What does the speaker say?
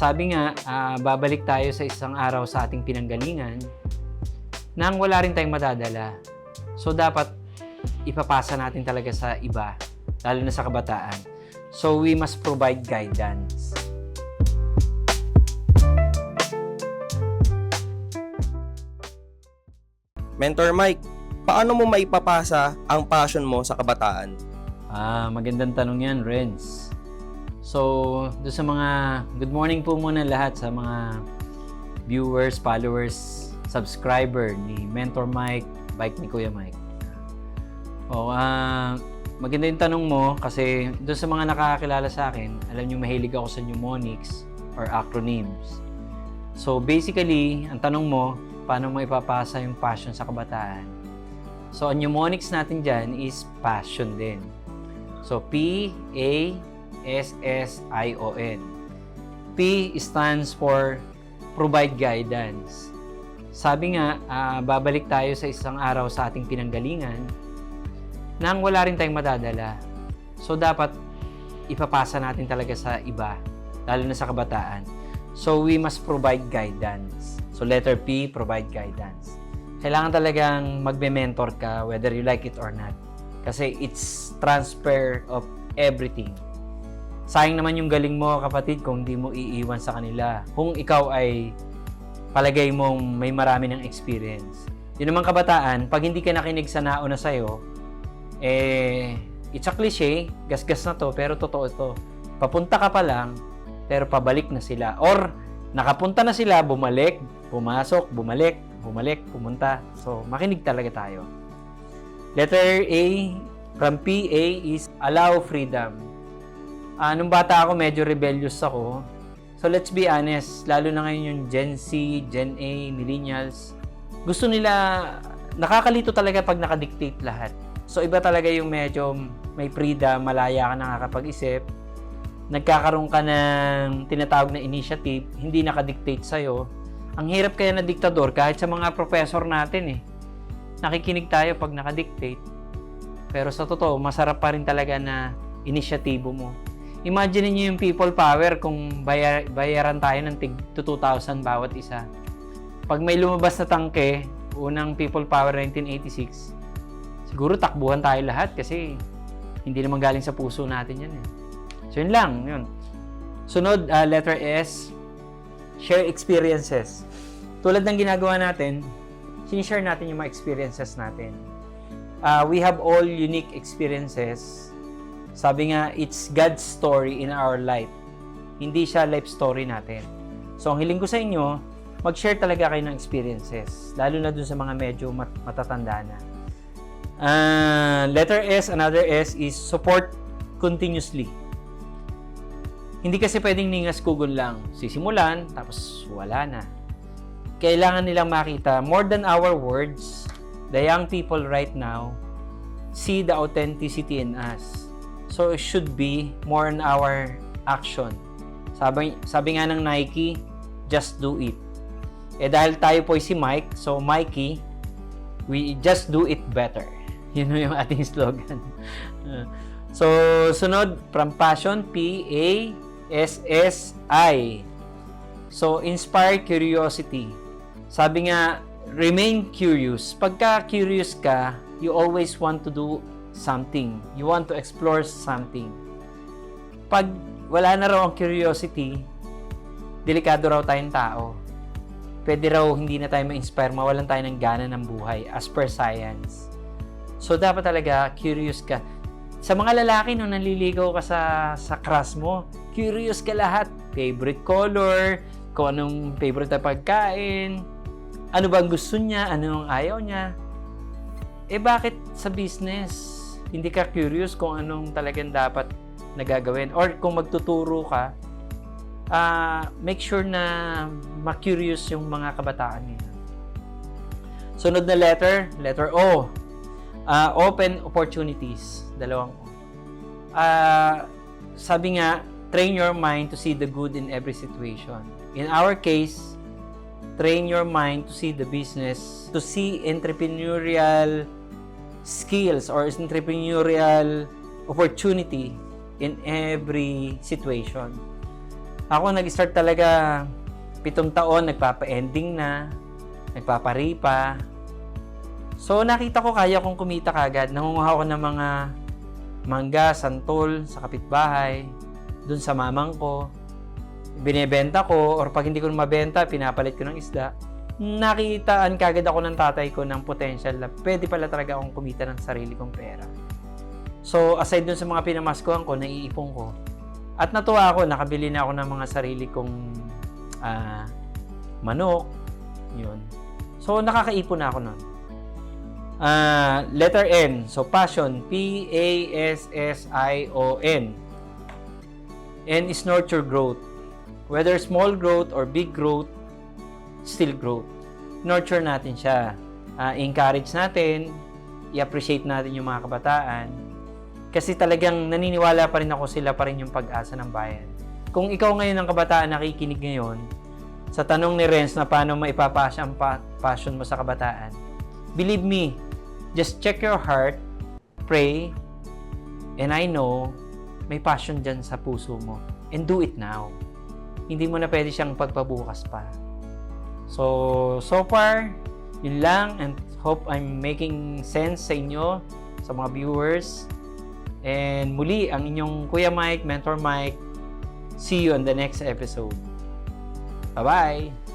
Sabi nga, ah, babalik tayo sa isang araw sa ating pinanggalingan nang wala rin tayong madadala. So, dapat ipapasa natin talaga sa iba, lalo na sa kabataan. So, we must provide guidance. Mentor Mike, paano mo maipapasa ang passion mo sa kabataan? Ah, magandang tanong yan, Renz. So, doon sa mga good morning po muna lahat sa mga viewers, followers, subscriber ni Mentor Mike, bike ni Kuya Mike. Oh, ah, maganda yung tanong mo kasi doon sa mga nakakakilala sa akin, alam niyo mahilig ako sa mnemonics or acronyms. So, basically, ang tanong mo, paano mo ipapasa yung passion sa kabataan? So, ang mnemonics natin dyan is passion din. So, P, A, S, S, I, O, N. P stands for provide guidance. Sabi nga, ah, babalik tayo sa isang araw sa ating pinanggalingan nang wala rin tayong madadala. So, dapat ipapasa natin talaga sa iba, lalo na sa kabataan. So, we must provide guidance. So, letter P, provide guidance. Kailangan talagang magbe-mentor ka whether you like it or not. Kasi it's transfer of everything. Sayang naman yung galing mo, kapatid, kung di mo iiwan sa kanila. Kung ikaw ay palagay mong may marami ng experience. Yun naman kabataan, pag hindi ka nakinig sa nauna sa'yo, eh, it's a cliche, gasgas na to, pero totoo to. Papunta ka pa lang, pero pabalik na sila. Or, nakapunta na sila, bumalik, pumasok, bumalik, bumalik, pumunta. So, makinig talaga tayo. Letter A from PA is allow freedom. Ah, nung bata ako, medyo rebellious ako. So let's be honest, lalo na ngayon yung Gen Z, Gen A, Millennials, gusto nila, nakakalito talaga pag nakadictate lahat. So iba talaga yung medyo may freedom, malaya ka nakakapag-isip, nagkakaroon ka ng tinatawag na initiative, hindi nakadictate sa'yo. Ang hirap kaya na diktador kahit sa mga professor natin eh. Nakikinig tayo pag nakadictate. Pero sa totoo, masarap pa rin talaga na inisyatibo mo. Imagine niyo yung people power kung bayar, bayaran tayo ng tig 2,000 bawat isa. Pag may lumabas na tangke, unang people power 1986, siguro takbuhan tayo lahat kasi hindi naman galing sa puso natin yan eh. So yun lang, yun. Sunod, uh, letter S, share experiences. Tulad ng ginagawa natin, sinishare natin yung mga experiences natin. Uh, we have all unique experiences. Sabi nga, it's God's story in our life. Hindi siya life story natin. So, ang hiling ko sa inyo, mag-share talaga kayo ng experiences. Lalo na dun sa mga medyo mat- matatanda na. Uh, letter S, another S is support continuously. Hindi kasi pwedeng ningas kugon lang. Sisimulan, tapos wala na. Kailangan nilang makita, more than our words, the young people right now see the authenticity in us. So, it should be more on our action. Sabi, sabi nga ng Nike, just do it. Eh dahil tayo po si Mike, so Mikey, we just do it better. Yun yung ating slogan. so, sunod, from passion, P-A, S-S-I. So, inspire curiosity. Sabi nga, remain curious. Pagka curious ka, you always want to do something. You want to explore something. Pag wala na raw ang curiosity, delikado raw tayong tao. Pwede raw hindi na tayo ma-inspire, mawalan tayo ng gana ng buhay as per science. So, dapat talaga curious ka. Sa mga lalaki, nung naliligaw ka sa, sa crush mo, curious ka lahat. Favorite color, kung anong favorite na pagkain, ano bang gusto niya, ano ang ayaw niya. Eh bakit sa business, hindi ka curious kung anong talagang dapat nagagawin? Or kung magtuturo ka, uh, make sure na ma-curious yung mga kabataan niya. Sunod na letter, letter O. Uh, open opportunities. Dalawang O. Uh, sabi nga, train your mind to see the good in every situation. In our case, train your mind to see the business, to see entrepreneurial skills or entrepreneurial opportunity in every situation. Ako nag-start talaga pitong taon, nagpapa-ending na, nagpaparipa. So nakita ko kaya kong kumita kagad. Nangunguha ko ng mga mangga, santol sa kapitbahay, dun sa mamang ko. Binebenta ko or pag hindi ko mabenta, pinapalit ko ng isda. Nakitaan kagad ako ng tatay ko ng potential na pwede pala talaga akong kumita ng sarili kong pera. So aside dun sa mga pinamaskuhan ko, naiipon ko. At natuwa ako, nakabili na ako ng mga sarili kong ah, manok. Yun. So nakakaipon na ako nun. Ah, letter N. So passion, P A S S I O N. N is nurture growth. Whether small growth or big growth, still growth. Nurture natin siya. Ah, encourage natin, i-appreciate natin yung mga kabataan. Kasi talagang naniniwala pa rin ako sila pa rin yung pag-asa ng bayan. Kung ikaw ngayon ang kabataan nakikinig ngayon, sa tanong ni Renz na paano maipapasa ang pa- passion mo sa kabataan, believe me, just check your heart, pray, and I know may passion dyan sa puso mo. And do it now. Hindi mo na pwede siyang pagpabukas pa. So, so far, yun lang and hope I'm making sense sa inyo, sa mga viewers. And muli, ang inyong Kuya Mike, Mentor Mike. See you on the next episode. Bye-bye!